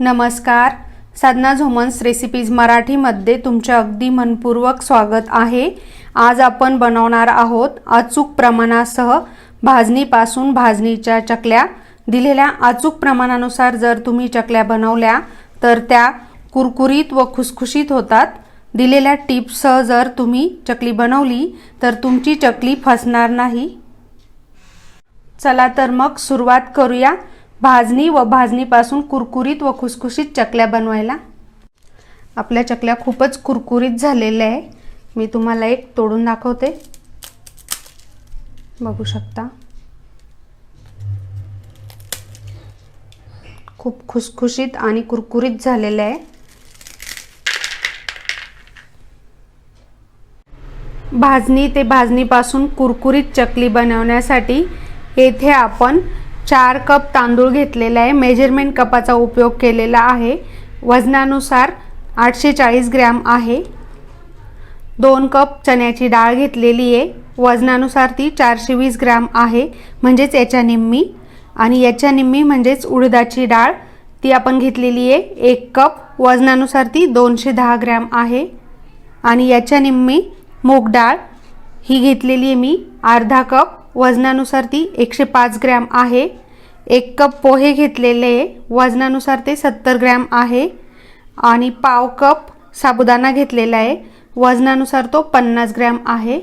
नमस्कार. साधना झोमन्स रेसिपीज मराठीमध्ये तुमचे अगदी मनपूर्वक स्वागत आहे. आज आपण बनवणार आहोत अचूक प्रमाणासह भाजणीपासून भाजणीच्या चकल्या. दिलेल्या अचूक प्रमाणानुसार जर तुम्ही चकल्या बनवल्या तर त्या कुरकुरीत व खुसखुशीत होतात. दिलेल्या टिप्ससह जर तुम्ही चकली बनवली तर तुमची चकली फसणार नाही. चला तर मग सुरुवात करूया. भाजणी व भाजणीपासून कुरकुरीत व खुसखुशीत चकल्या बनवायला. आपल्या चकल्या खूपच कुरकुरीत झालेल्या आहे. मी तुम्हाला एक तोडून दाखवते. बघू शकता. खूप खुसखुशीत आणि कुरकुरीत झालेलं आहे. भाजणी ते भाजणीपासून कुरकुरीत चकली बनवण्यासाठी येथे आपण चार कप तांदूळ घेतलेला आहे. मेजरमेंट कपाचा उपयोग केलेला आहे. वजनानुसार आठशे चाळीस ग्रॅम आहे. दोन कप चण्याची डाळ घेतलेली आहे. वजनानुसार ती चारशे वीस ग्रॅम आहे. म्हणजेच याच्या निम्मी. आणि याच्या निम्मी म्हणजेच उडदाची डाळ ती आपण घेतलेली आहे. एक कप. वजनानुसार ती दोनशे दहा ग्रॅम आहे. आणि याच्या निम्मी मूग डाळ ही घेतलेली आहे मी. अर्धा कप. वजनानुसार ती एकशे पाच ग्रॅम आहे. एक कप पोहे घेतलेले आहे वजनानुसार ते सत्तर ग्रॅम आहे. आणि पाव कप साबुदाणा घेतलेला आहे. वजनानुसार तो पन्नास ग्रॅम आहे.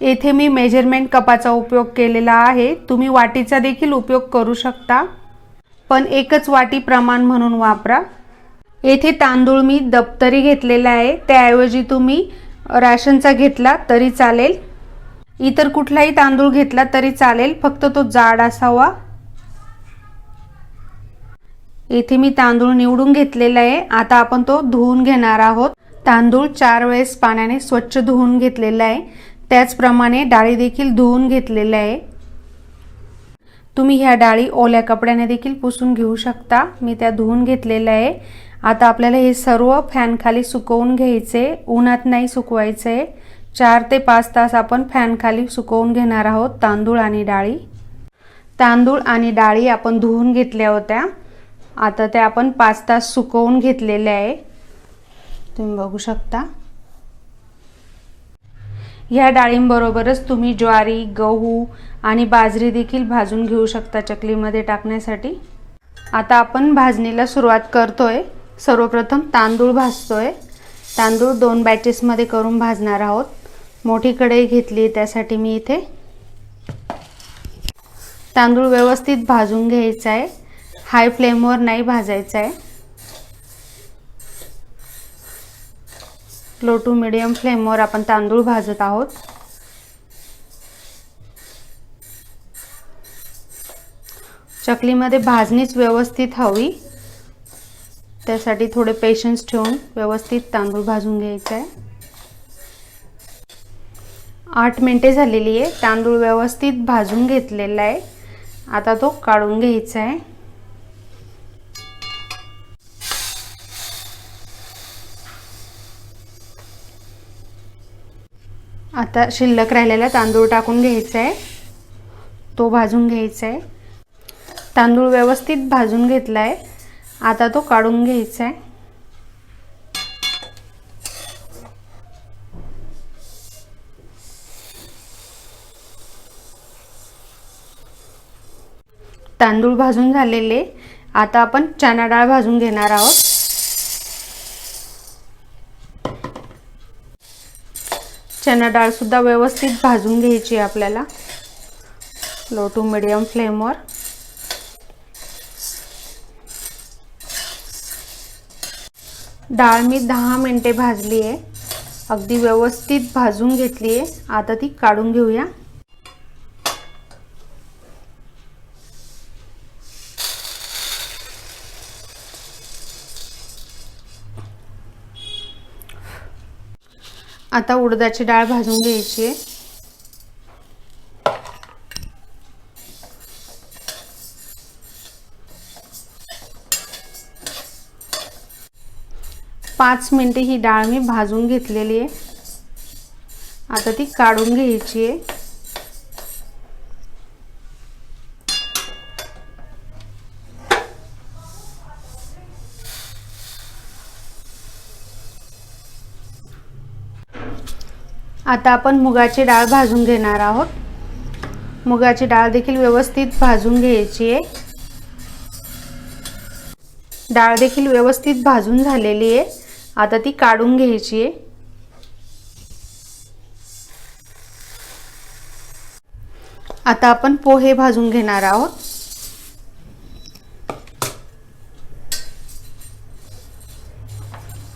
येथे मी मेजरमेंट कपाचा उपयोग केलेला आहे. तुम्ही वाटीचा देखील उपयोग करू शकता. पण एकच वाटी प्रमाण म्हणून वापरा. येथे तांदूळ मी दप्तरी घेतलेला आहे. त्याऐवजी तुम्ही राशनचा घेतला तरी चालेल. इतर कुठलाही तांदूळ घेतला तरी चालेल फक्त तो जाड असावा. इथे मी तांदूळ निवडून घेतलेला आहे. आता आपण तो धुवून घेणार आहोत. तांदूळ चार वेळेस पाण्याने स्वच्छ धुवून घेतलेला आहे. त्याचप्रमाणे डाळी देखील धुवून घेतलेल्या आहे. तुम्ही ह्या डाळी ओल्या कपड्याने देखील पुसून घेऊ शकता. मी त्या धुवून घेतलेल्या आहे. आता आपल्याला हे सर्व फॅनखाली सुकवून घ्यायचे. उन्हात नाही सुकवायचे. चार ते पाच तास आपण फॅनखाली सुकवून घेणार आहोत तांदूळ आणि डाळी. तांदूळ आणि डाळी आपण धुवून घेतल्या होत्या. आता त्या आपण पाच तास सुकवून घेतलेले आहे. तुम्ही बघू शकता. ह्या डाळींबरोबरच तुम्ही ज्वारी गहू आणि बाजरी देखील भाजून घेऊ शकता चकलीमध्ये टाकण्यासाठी. आता आपण भाजणीला सुरुवात करतोय. सर्वप्रथम तांदूळ भाजतोय. तांदूळ दोन बॅचेसमध्ये करून भाजणार आहोत. मोठी कढई घेतली त्यासाठी मी इथे तांदूळ व्यवस्थित भाजून घ्यायचा आहे. हाय फ्लेमवर नाही भाजायचा आहे. लो टू मिडियम फ्लेमवर आपण तांदूळ भाजत आहोत. चकलीमध्ये भाजणीच व्यवस्थित हवी. त्यासाठी थोडे पेशन्स ठेवून व्यवस्थित तांदूळ भाजून घ्यायचं आहे. आठ मिनटे झालेली आहे. तांदूळ व्यवस्थित भाजून घेतलेला आहे. आता तो काढून घ्यायचा आहे. आता शिल्लक राहिलेला तांदूळ टाकून घ्यायचा आहे. तो भाजून घ्यायचा आहे. तांदूळ व्यवस्थित भाजून घेतला आहे. आता तो काढून घ्यायचा आहे. तांदूळ भाजून झालेले. आता आपण चणा डाळ भाजून घेणार आहोत. चणा डाळ सुद्धा व्यवस्थित भाजून घ्यायची आहे आपल्याला. लो टू मिडियम फ्लेमवर डाळ मी दहा मिनटे भाजली आहे. अगदी व्यवस्थित भाजून घेतली आहे. आता ती काढून घेऊया. आता उडदाची डाळ भाजून घ्यायची. आहे पाच मिनटे ही डाळ मी भाजून घेतलेली आहे. आता ती काढून घ्यायची आहे. आता आपण मुगाची डाळ भाजून घेणार आहोत. मुगाची डाळ देखील व्यवस्थित भाजून घ्यायची आहे. डाळ देखील व्यवस्थित भाजून झालेली आहे. आता ती काढून घ्यायची आहे. आता आपण पोहे भाजून घेणार आहोत.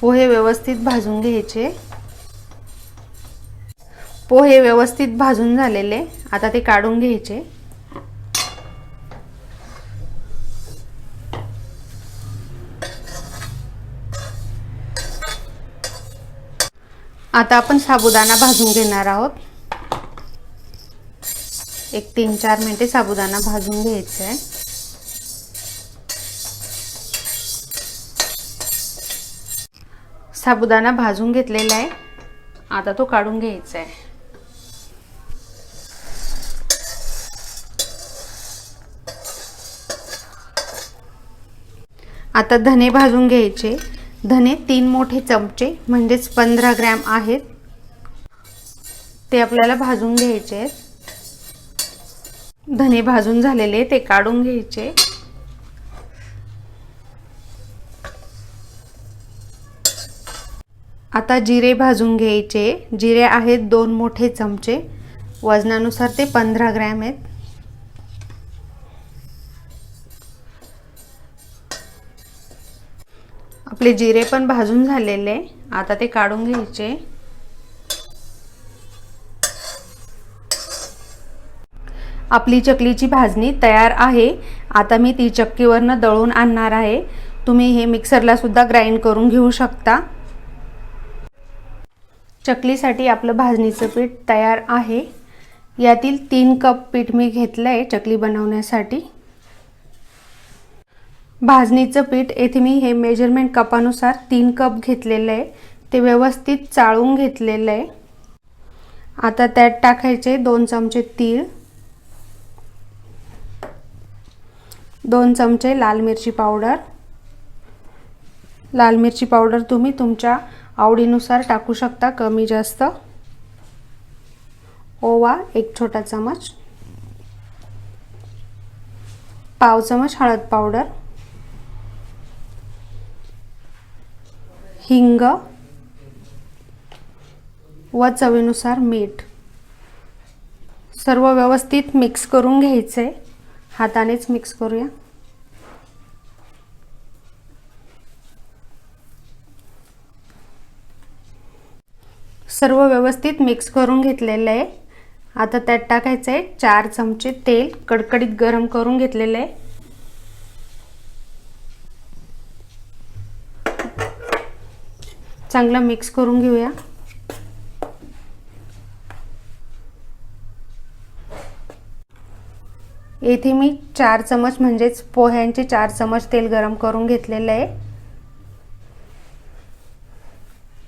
पोहे व्यवस्थित भाजून घ्यायचे. पोहे व्यवस्थित भाजून झालेले. आता ते काढून घ्यायचे. आता आपण साबुदाणा भाजून घेणार आहोत. एक तीन चार मिनिटे साबुदाणा भाजून घ्यायचा आहे साबुदाणा भाजून घेतलेला आहे. आता तो काढून घ्यायचा आहे आता धने भाजून घ्यायचे. धने तीन मोठे चमचे म्हणजेच पंधरा ग्रॅम आहेत. ते आपल्याला भाजून घ्यायचे आहेत. धने भाजून झालेले ते काढून घ्यायचे. आता जिरे भाजून घ्यायचे. जिरे आहेत दोन मोठे चमचे. वजनानुसार ते पंधरा ग्रॅम आहेत. आपले जिरे पण भाजून झालेले. आता ते काढून घ्यायचे. आपली चकलीची भाजणी तयार आहे. आता मी ती चक्कीवरनं दळून आणणार आहे. तुम्ही हे मिक्सरला सुद्धा ग्राइंड करून घेऊ शकता. चकलीसाठी आपलं भाजणीचं पीठ तयार आहे. यातील तीन कप पीठ मी घेतलं आहे चकली बनवण्यासाठी. भाजणीचं पीठ येथे मी हे मेजरमेंट कपानुसार तीन कप घेतलेलं आहे. ते व्यवस्थित चाळून घेतलेलं आहे. आता त्यात टाकायचे दोन चमचे तीळ दोन चमचे लाल मिरची पावडर. लाल मिरची पावडर तुम्ही तुमच्या आवडीनुसार टाकू शकता कमी जास्त. ओवा एक छोटा चमच. पाव चमच हळद पावडर. हिंग व चवीनुसार मीठ. सर्व व्यवस्थित मिक्स करून घ्यायचे. हातानेच मिक्स करूया. सर्व व्यवस्थित मिक्स करून घेतलेलं आहे. आता त्यात टाकायचं आहे चार चमचे तेल कडकडीत गरम करून घेतलेलं आहे. चांगलं मिक्स करून घेऊया. येथे मी चार चमच म्हणजेच पोह्यांचे चार चमच तेल गरम करून घेतलेलं आहे.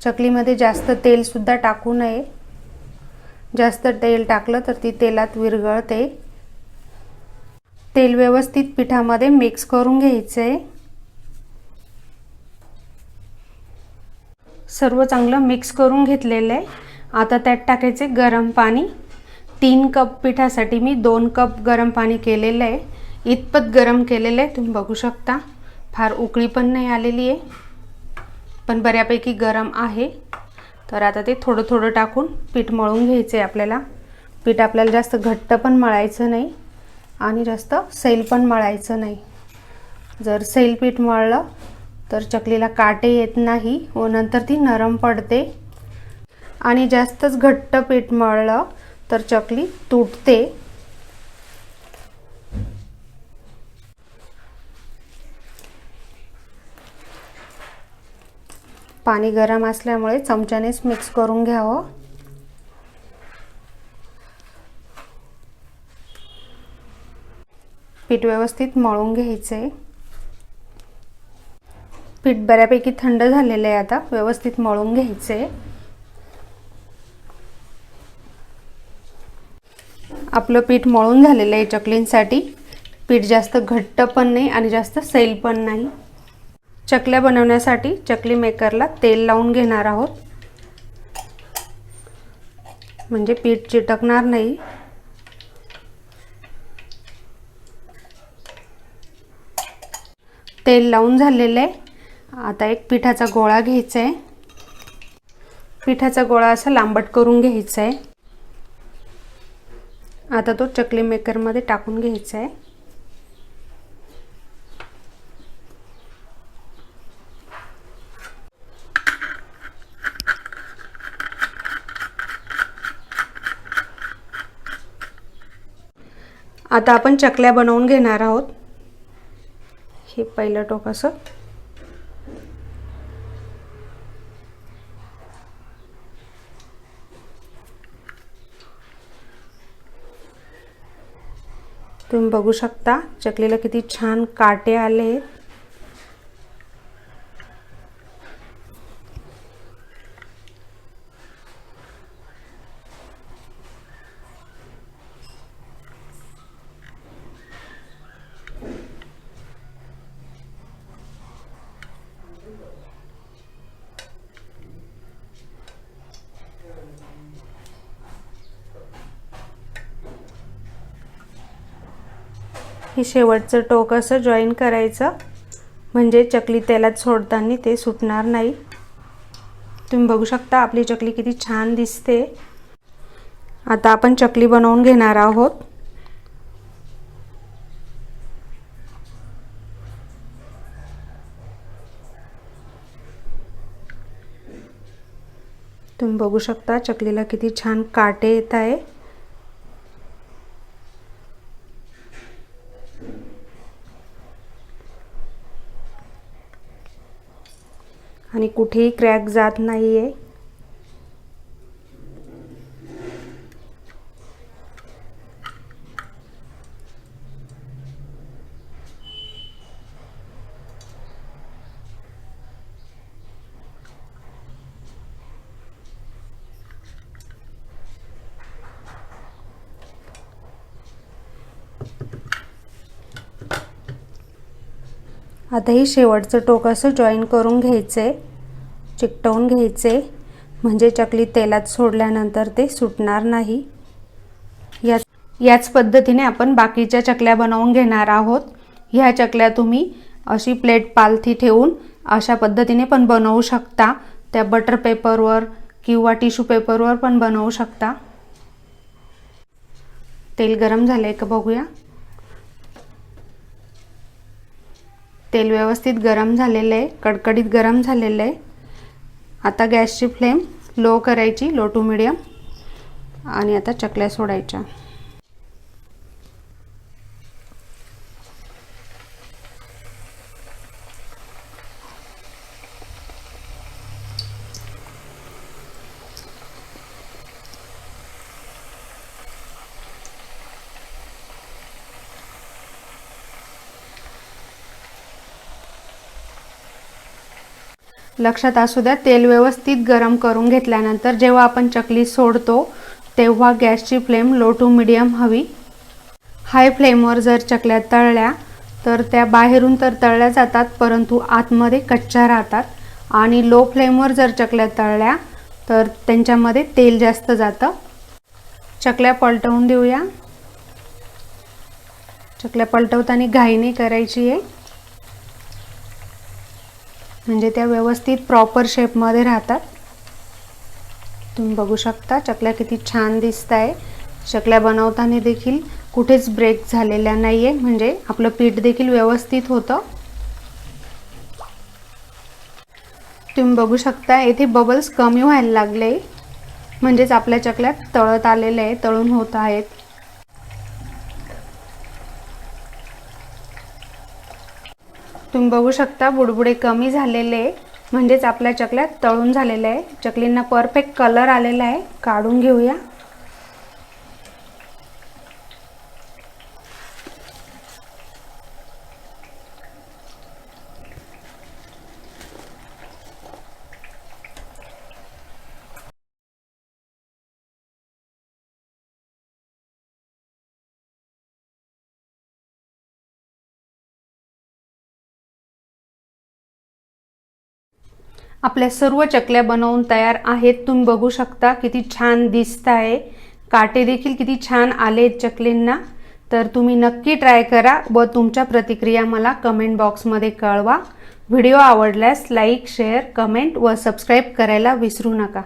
चकलीमध्ये जास्त तेलसुद्धा टाकू नये. जास्त तेल टाकलं तर ती तेलात विरघळते. तेल व्यवस्थित पिठामध्ये मिक्स करून घ्यायचं आहे सर्व चांगलं मिक्स करून घेतलेलं आहे. आता त्यात टाकायचे गरम पाणी. तीन कप पिठासाठी मी दोन कप गरम पाणी केलेलं आहे. इतपत गरम केलेलं आहे तुम्ही बघू शकता. फार उकळी पण नाही आलेली आहे. पण बऱ्यापैकी गरम आहे. तर आता ते थोडं थोडं टाकून पीठ मळून घ्यायचं आहे आपल्याला. पीठ आपल्याला जास्त घट्ट पण मळायचं नाही आणि जास्त सैल पण मळायचं नाही. जर सैल पीठ मळलं तर चकलीला काटे येत नाही व नंतर ती नरम पडते. आणि जास्तच घट्ट पीठ मळलं तर चकली तुटते. पाणी गरम असल्यामुळे चमच्यानेच मिक्स करून घ्यावं. पीठ व्यवस्थित मळून घ्यायचं. आहे पीठ बऱ्यापैकी थंड झालेलं आहे आता. व्यवस्थित मळून घ्यायचं आहे. आपलं पीठ मळून झालेलं आहे चकलींसाठी. पीठ जास्त घट्ट पण नाही आणि जास्त सैल पण नाही. चकल्या बनवण्यासाठी चकली मेकरला तेल लावून घेणार आहोत. म्हणजे पीठ चिटकणार नाही. तेल लावून झालेलं आहे. आता एक पिठाचा गोळा घ्यायचा आहे पिठाचा गोळा असा लांबट करून घ्यायचा आहे आता तो चकली मेकरमध्ये टाकून घ्यायचा आहे आता आपण चकल्या बनवून घेणार आहोत. हे पहिलं टोक असं. बघू शकता. चकलीला किती छान काटे आले. हे शेवटचं टोक असं जॉईन करायचं. म्हणजे चकली तेलात सोडताना ते सुटणार नाही. तुम्ही बघू शकता आपली चकली किती छान दिसते. आता आपण चकली बनवून घेणार आहोत. तुम्ही बघू शकता चकलीला किती छान काटे येत आहे. आणि कुठेही क्रॅक जात नाही आहे आता हे शेवटचं टोक असं जॉईन करून घ्यायचं चिकटवून घ्यायचे. म्हणजे चकली तेलात सोडल्यानंतर ते सुटणार नाही. याच याच पद्धतीने आपण बाकीच्या चकल्या बनवून घेणार आहोत. ह्या चकल्या तुम्ही अशी प्लेट पालथी ठेवून अशा पद्धतीने पण बनवू शकता. त्या बटर पेपरवर किंवा टिश्यू पेपरवर पण बनवू शकता. तेल गरम झालं आहे का बघूया. तेल व्यवस्थित गरम झालेलं आहे कडकडीत गरम झालेलं आहे. आता गॅसची फ्लेम लो करायची लो टू मिडियम. आणि आता चकल्या सोडायच्या. लक्षात असू द्या तेल व्यवस्थित गरम करून घेतल्यानंतर जेव्हा आपण चकली सोडतो तेव्हा गॅसची फ्लेम लो टू मिडियम हवी. हाय फ्लेमवर जर चकल्या तळल्या तर त्या बाहेरून तर तळल्या जातात परंतु आतमध्ये कच्च्या राहतात. आणि लो फ्लेमवर जर चकल्या तळल्या तर त्यांच्यामध्ये तेल जास्त जातं. चकल्या पलटवून देऊया. चकल्या पलटवताना घाई नाही करायची आहे. म्हणजे त्या व्यवस्थित प्रॉपर शेपमध्ये राहतात. तुम्ही बघू शकता चकल्या किती छान दिसत आहे चकल्या बनवताना देखील कुठेच ब्रेक झालेल्या नाही आहे म्हणजे आपलं पीठ देखील व्यवस्थित होतं. तुम्ही बघू शकता येथे बबल्स कमी व्हायला लागले. म्हणजेच आपल्या चकल्या तळत आलेल्या आहे तळून होत आहेत. तुम्ही बघू शकता बुडबुडे कमी झालेले म्हणजेच आपल्या चकल्या तळून झालेल्या आहे. चकलींना परफेक्ट कलर आलेला आहे. काढून घेऊया. आपल्या सर्व चकल्या बनवून तयार आहेत. तुम्ही बघू शकता किती छान दिसत आहे. काटे देखील किती छान आले आहेत चकलींना. तर तुम्ही नक्की ट्राय करा व तुमच्या प्रतिक्रिया मला कमेंट बॉक्समध्ये कळवा. व्हिडिओ आवडल्यास लाईक शेअर कमेंट व सबस्क्राईब करायला विसरू नका.